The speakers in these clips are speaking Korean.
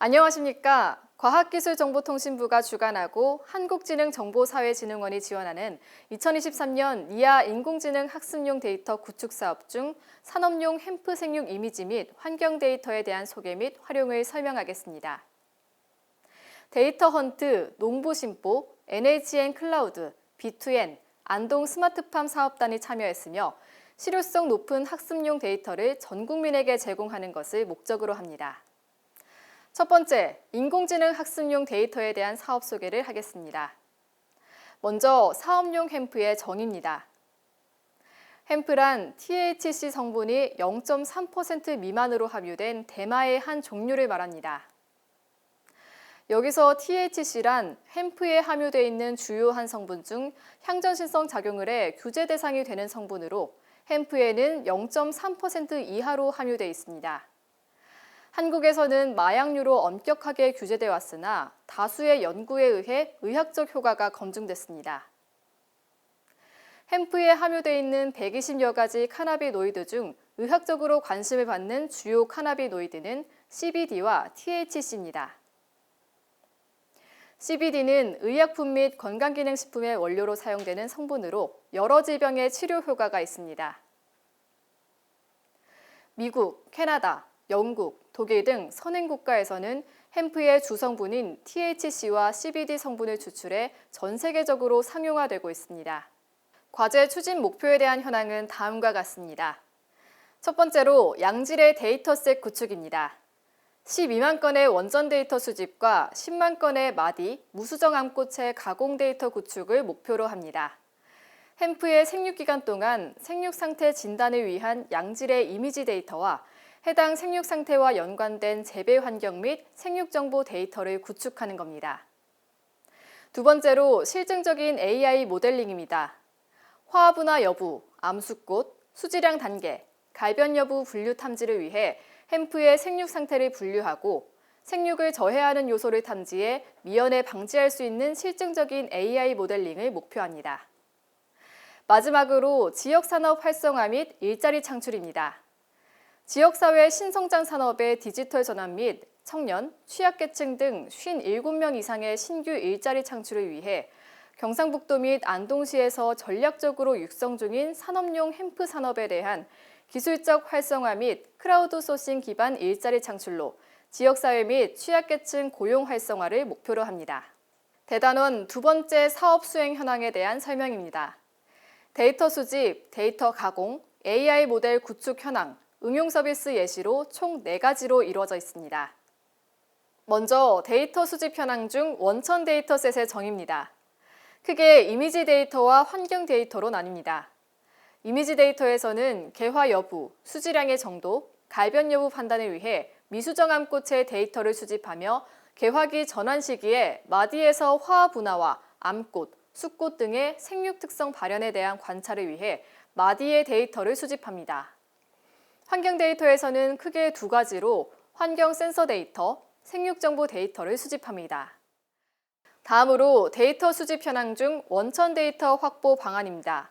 안녕하십니까. 과학기술정보통신부가 주관하고 한국지능정보사회진흥원이 지원하는 2023년 이하 인공지능 학습용 데이터 구축 사업 중 산업용 햄프 생육 이미지 및 환경 데이터에 대한 소개 및 활용을 설명하겠습니다. 데이터 헌트, 농부심보, NHN 클라우드, B2N, 안동 스마트팜 사업단이 참여했으며 실효성 높은 학습용 데이터를 전 국민에게 제공하는 것을 목적으로 합니다. 첫 번째, 인공지능 학습용 데이터에 대한 사업 소개를 하겠습니다. 먼저 사업용 햄프의 정의입니다. 햄프란 THC 성분이 0.3% 미만으로 함유된 대마의 한 종류를 말합니다. 여기서 THC란 햄프에 함유되어 있는 주요한 성분 중 향전신성 작용을 해 규제 대상이 되는 성분으로 햄프에는 0.3% 이하로 함유되어 있습니다. 한국에서는 마약류로 엄격하게 규제되어 왔으나 다수의 연구에 의해 의학적 효과가 검증됐습니다. 햄프에 함유되어 있는 120여 가지 카나비노이드 중 의학적으로 관심을 받는 주요 카나비노이드는 CBD와 THC입니다. CBD는 의약품 및 건강기능식품의 원료로 사용되는 성분으로 여러 질병의 치료 효과가 있습니다. 미국, 캐나다, 영국, 독일 등 선행 국가에서는 햄프의 주성분인 THC와 CBD 성분을 추출해 전 세계적으로 상용화되고 있습니다. 과제 추진 목표에 대한 현황은 다음과 같습니다. 첫 번째로 양질의 데이터셋 구축입니다. 12만 건의 원전 데이터 수집과 10만 건의 마디, 무수정 암꽃의 가공 데이터 구축을 목표로 합니다. 햄프의 생육 기간 동안 생육 상태 진단을 위한 양질의 이미지 데이터와 해당 생육 상태와 연관된 재배 환경 및 생육 정보 데이터를 구축하는 겁니다. 두 번째로 실증적인 AI 모델링입니다. 화분화 여부, 암수꽃, 수질량 단계, 갈변 여부 분류 탐지를 위해 햄프의 생육 상태를 분류하고 생육을 저해하는 요소를 탐지해 미연에 방지할 수 있는 실증적인 AI 모델링을 목표합니다. 마지막으로 지역산업 활성화 및 일자리 창출입니다. 지역사회 신성장 산업의 디지털 전환 및 청년, 취약계층 등 57명 이상의 신규 일자리 창출을 위해 경상북도 및 안동시에서 전략적으로 육성 중인 산업용 햄프 산업에 대한 기술적 활성화 및 크라우드 소싱 기반 일자리 창출로 지역사회 및 취약계층 고용 활성화를 목표로 합니다. 대단원 두 번째 사업 수행 현황에 대한 설명입니다. 데이터 수집, 데이터 가공, AI 모델 구축 현황, 응용 서비스 예시로 총 4가지로 이루어져 있습니다. 먼저 데이터 수집 현황 중 원천 데이터셋의 정의입니다. 크게 이미지 데이터와 환경 데이터로 나뉩니다. 이미지 데이터에서는 개화 여부, 수질량의 정도, 갈변 여부 판단을 위해 미수정암 꽃의 데이터를 수집하며 개화기 전환 시기에 마디에서 화합 분화와 암꽃, 숫꽃 등의 생육 특성 발현에 대한 관찰을 위해 마디의 데이터를 수집합니다. 환경 데이터에서는 크게 두 가지로 환경 센서 데이터, 생육 정보 데이터를 수집합니다. 다음으로 데이터 수집 현황 중 원천 데이터 확보 방안입니다.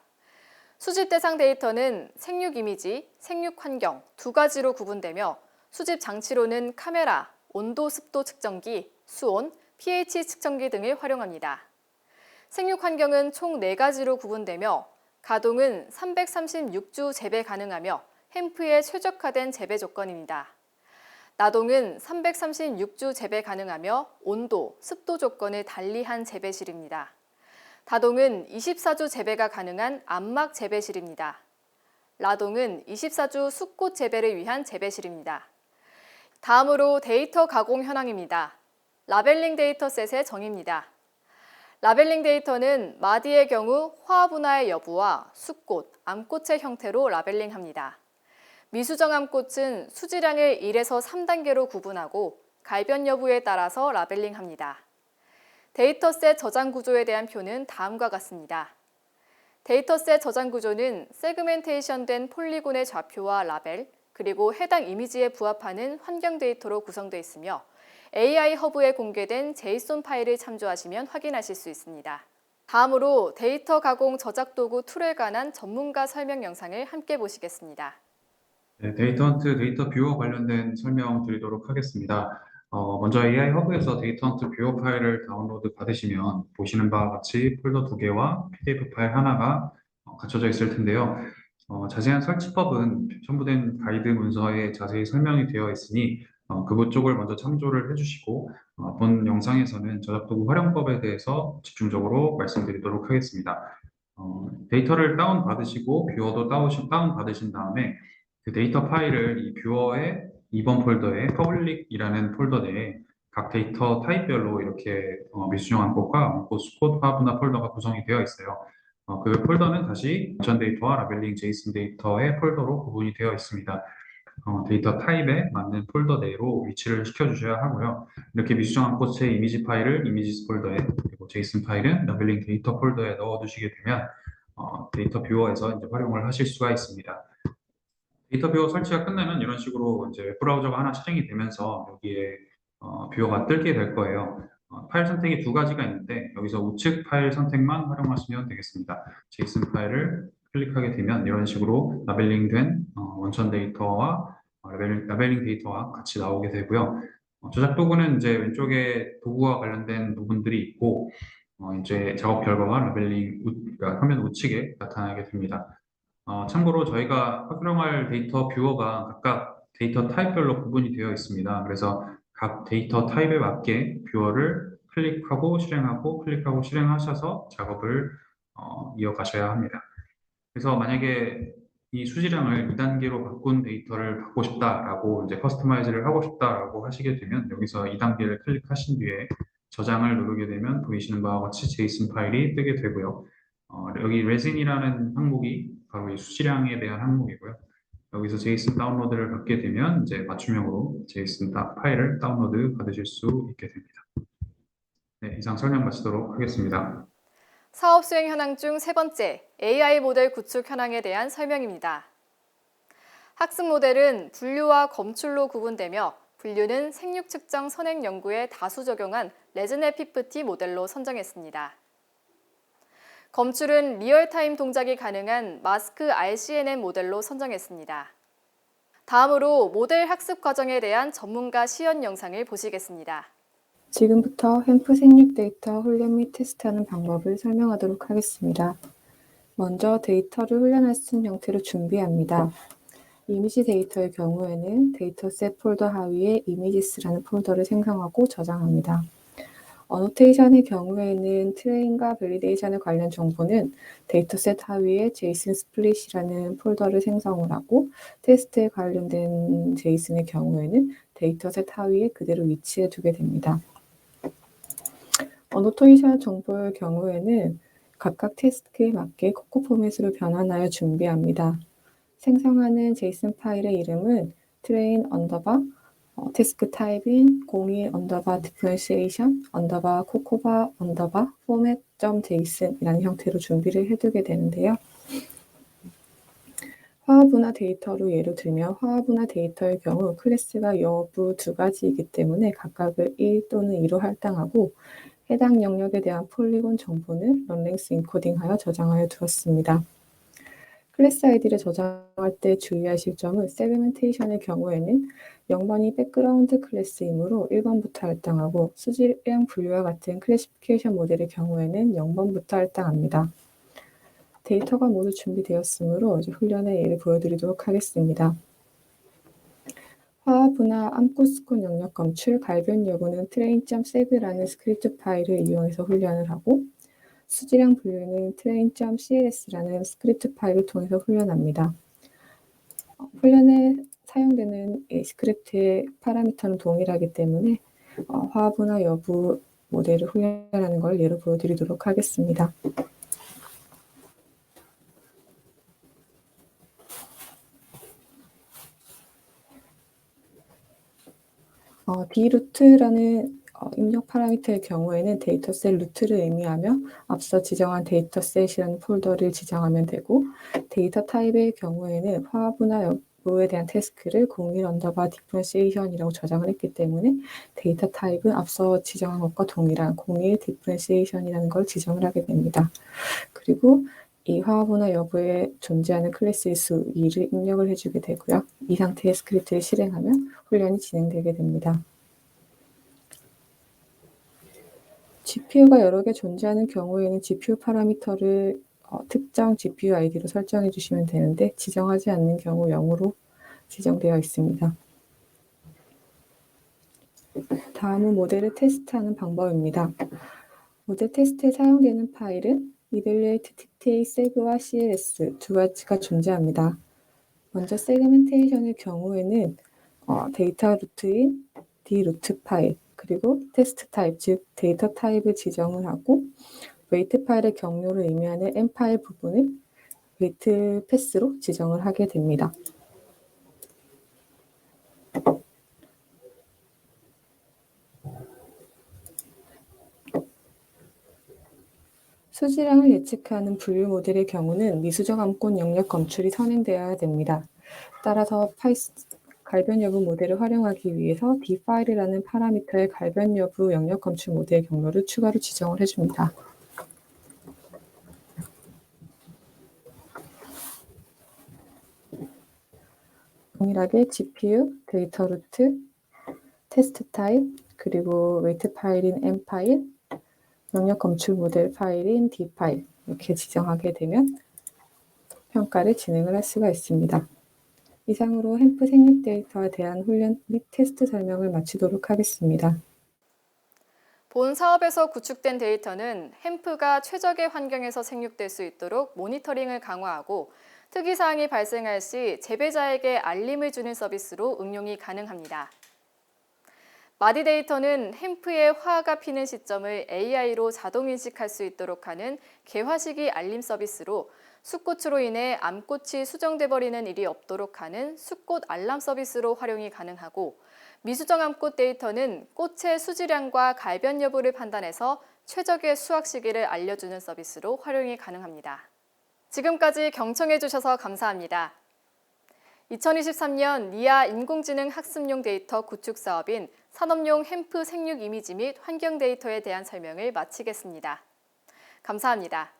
수집 대상 데이터는 생육 이미지, 생육 환경 두 가지로 구분되며 수집 장치로는 카메라, 온도 습도 측정기, 수온, pH 측정기 등을 활용합니다. 생육 환경은 총 4가지로 구분되며 가동은 336주 재배 가능하며 햄프에 최적화된 재배 조건입니다. 나동은 336주 재배 가능하며 온도, 습도 조건을 달리한 재배실입니다. 다동은 24주 재배가 가능한 암막 재배실입니다. 라동은 24주 숫꽃 재배를 위한 재배실입니다. 다음으로 데이터 가공 현황입니다. 라벨링 데이터셋의 정의입니다. 라벨링 데이터는 마디의 경우 화합 분화의 여부와 숫꽃, 암꽃의 형태로 라벨링합니다. 미수정암꽃은 수질량을 1에서 3단계로 구분하고 갈변 여부에 따라서 라벨링합니다. 데이터셋 저장 구조에 대한 표는 다음과 같습니다. 데이터셋 저장 구조는 세그멘테이션된 폴리곤의 좌표와 라벨, 그리고 해당 이미지에 부합하는 환경 데이터로 구성되어 있으며 AI 허브에 공개된 제이슨 파일을 참조하시면 확인하실 수 있습니다. 다음으로 데이터 가공 저작 도구 툴에 관한 전문가 설명 영상을 함께 보시겠습니다. 네, 데이터 헌트, 데이터 뷰어 관련된 설명 드리도록 하겠습니다. 어, 먼저 AI 허브에서 데이터 헌트 뷰어 파일을 다운로드 받으시면 보시는 바와 같이 폴더 두 개와 PDF 파일 하나가 어, 갖춰져 있을 텐데요. 어, 자세한 설치법은 첨부된 가이드 문서에 자세히 설명이 되어 있으니 어, 그것 쪽을 먼저 참조를 해주시고 어, 본 영상에서는 저작도구 활용법에 대해서 집중적으로 말씀드리도록 하겠습니다. 어, 데이터를 다운 받으시고 뷰어도 다운 받으신 다음에 그 데이터 파일을 이 뷰어의 2번 폴더에 퍼블릭이라는 폴더 내에 각 데이터 타입별로 이렇게 어, 미수정 암꽃과 암꽃 스콧 화분화 폴더가 구성이 되어 있어요. 어, 그 폴더는 다시 전 데이터와 라벨링 제이슨 데이터의 폴더로 구분이 되어 있습니다. 어, 데이터 타입에 맞는 폴더 내로 위치를 시켜주셔야 하고요. 이렇게 미수정한 꽃의 이미지 파일을 이미지스 폴더에 그리고 제이슨 파일은 라벨링 데이터 폴더에 넣어두시게 되면 어, 데이터 뷰어에서 이제 활용을 하실 수가 있습니다. 데이터 뷰어 설치가 끝나면 이런 식으로 이제 웹브라우저가 하나 실행이 되면서 여기에 어, 뷰어가 뜨게 될 거예요. 어, 파일 선택이 두 가지가 있는데 여기서 우측 파일 선택만 활용하시면 되겠습니다. 제이슨 파일을 클릭하게 되면 이런 식으로 라벨링된 어, 원천 데이터와 어, 라벨링, 라벨링 데이터와 같이 나오게 되고요. 어, 저작 도구는 이제 왼쪽에 도구와 관련된 부분들이 있고 어, 이제 작업 결과가 라벨링 우, 그러니까 화면 우측에 나타나게 됩니다. 어, 참고로 저희가 활용할 데이터 뷰어가 각각 데이터 타입별로 구분이 되어 있습니다. 그래서 각 데이터 타입에 맞게 뷰어를 클릭하고 실행하고 클릭하고 실행하셔서 작업을 어, 이어가셔야 합니다. 그래서 만약에 이 수지량을 2단계로 바꾼 데이터를 받고 싶다라고 이제 커스터마이즈를 하고 싶다라고 하시게 되면 여기서 2단계를 클릭하신 뒤에 저장을 누르게 되면 보이시는 바와 같이 제이슨 파일이 뜨게 되고요. 어, 여기 레진이라는 항목이 바로 이 수지량에 대한 항목이고요. 여기서 제이슨 다운로드를 받게 되면 이제 맞춤형으로 다- 파일을 다운로드 받으실 수 있게 됩니다. 네, 이상 설명 마치도록 하겠습니다. 사업 수행 현황 중 세 번째, AI 모델 구축 현황에 대한 설명입니다. 학습 모델은 분류와 검출로 구분되며 분류는 생육 측정 선행 연구에 다수 적용한 레즈네 피프티 모델로 선정했습니다. 검출은 리얼타임 동작이 가능한 마스크 RCNN 모델로 선정했습니다. 다음으로 모델 학습 과정에 대한 전문가 시연 영상을 보시겠습니다. 지금부터 햄프 생육 데이터 훈련 및 테스트하는 방법을 설명하도록 하겠습니다. 먼저 데이터를 훈련할 수 있는 형태로 준비합니다. 이미지 데이터의 경우에는 데이터셋 폴더 하위에 이미지스라는 폴더를 생성하고 저장합니다. 어노테이션의 경우에는 트레인과 밸리데이션에 관련 정보는 데이터셋 하위에 제이슨 스플릿이라는 폴더를 생성을 하고 테스트에 관련된 제이슨의 경우에는 데이터셋 하위에 그대로 위치해 두게 됩니다. 어노테이션 정보의 경우에는 각각 테스트에 맞게 코코 포맷으로 변환하여 준비합니다. 생성하는 제이슨 파일의 이름은 train 언더바 어, 태스크 타입인 02 언더바 디퍼런시에이션 언더바 코코바 언더바 포맷 점 제이슨이라는 형태로 준비를 해두게 되는데요. 화합분화 데이터로 예를 들면 화합분화 데이터의 경우 클래스가 여부 두 가지이기 때문에 각각을 1 또는 2로 할당하고 해당 영역에 대한 폴리곤 정보는 런랭스 인코딩하여 저장하여 두었습니다. 클래스 아이디를 저장할 때 주의하실 점은 세그멘테이션의 경우에는 0번이 백그라운드 클래스이므로 1번부터 할당하고 수질량 분류와 같은 클래시피케이션 모델의 경우에는 0번부터 할당합니다. 데이터가 모두 준비되었으므로 이제 훈련의 예를 보여드리도록 하겠습니다. 화합분화 암코스콘 영역 검출 갈변 여부는 train.seg라는 스크립트 파일을 이용해서 훈련을 하고 수지량 분류는 train.cls라는 스크립트 파일을 통해서 훈련합니다. 어, 훈련에 사용되는 이 스크립트의 파라미터는 동일하기 때문에 어, 화합분화 여부 모델을 훈련하는 걸 예로 보여드리도록 하겠습니다. 어, d루트라는 어, 입력 파라미터의 경우에는 데이터셋 루트를 의미하며 앞서 지정한 데이터셋이라는 폴더를 지정하면 되고 데이터 타입의 경우에는 화합이나 여부에 대한 태스크를 01 언더바 디퍼런시에이션이라고 저장을 했기 때문에 데이터 타입은 앞서 지정한 것과 동일한 01 디퍼런시에이션이라는 걸 지정을 하게 됩니다. 그리고 이 화합이나 여부에 존재하는 클래스의 수 2를 입력을 해주게 되고요. 이 상태의 스크립트를 실행하면 훈련이 진행되게 됩니다. GPU가 여러 개 존재하는 경우에는 GPU 파라미터를 어, 특정 GPU 아이디로 설정해 주시면 되는데 지정하지 않는 경우 0으로 지정되어 있습니다. 다음은 모델을 테스트하는 방법입니다. 모델 테스트에 사용되는 파일은 evaluate TTA sav와 CLS 두 가지가 존재합니다. 먼저 세그멘테이션의 경우에는 어, 데이터 루트인 D 루트 파일 그리고 테스트 타입 즉 데이터 타입을 지정을 하고 웨이트 파일의 경로를 의미하는 M 파일 부분을 웨이트 패스로 지정을 하게 됩니다. 수질량을 예측하는 분류 모델의 경우는 미수적 암권 영역 검출이 선행되어야 됩니다. 따라서 파이스, 갈변 여부 모델을 활용하기 위해서 dfile이라는 파라미터의 갈변 여부 영역 검출 모델 경로를 추가로 지정을 해줍니다. 동일하게 GPU, 데이터 루트, 테스트 타입, 그리고 웨이트 파일인 M 파일, 영역 검출 모델 파일인 D 파일 이렇게 지정하게 되면 평가를 진행을 할 수가 있습니다. 이상으로 햄프 생육 데이터에 대한 훈련 및 테스트 설명을 마치도록 하겠습니다. 본 사업에서 구축된 데이터는 햄프가 최적의 환경에서 생육될 수 있도록 모니터링을 강화하고 특이사항이 발생할 시 재배자에게 알림을 주는 서비스로 응용이 가능합니다. 마디 데이터는 햄프의 화가 피는 시점을 AI로 자동 인식할 수 있도록 하는 개화시기 알림 서비스로 숫꽃으로 인해 암꽃이 수정돼 버리는 일이 없도록 하는 숫꽃 알람 서비스로 활용이 가능하고 미수정 암꽃 데이터는 꽃의 수질량과 갈변 여부를 판단해서 최적의 수확 시기를 알려주는 서비스로 활용이 가능합니다. 지금까지 경청해 주셔서 감사합니다. 2023년 니아 인공지능 학습용 데이터 구축 사업인 산업용 햄프 생육 이미지 및 환경 데이터에 대한 설명을 마치겠습니다. 감사합니다.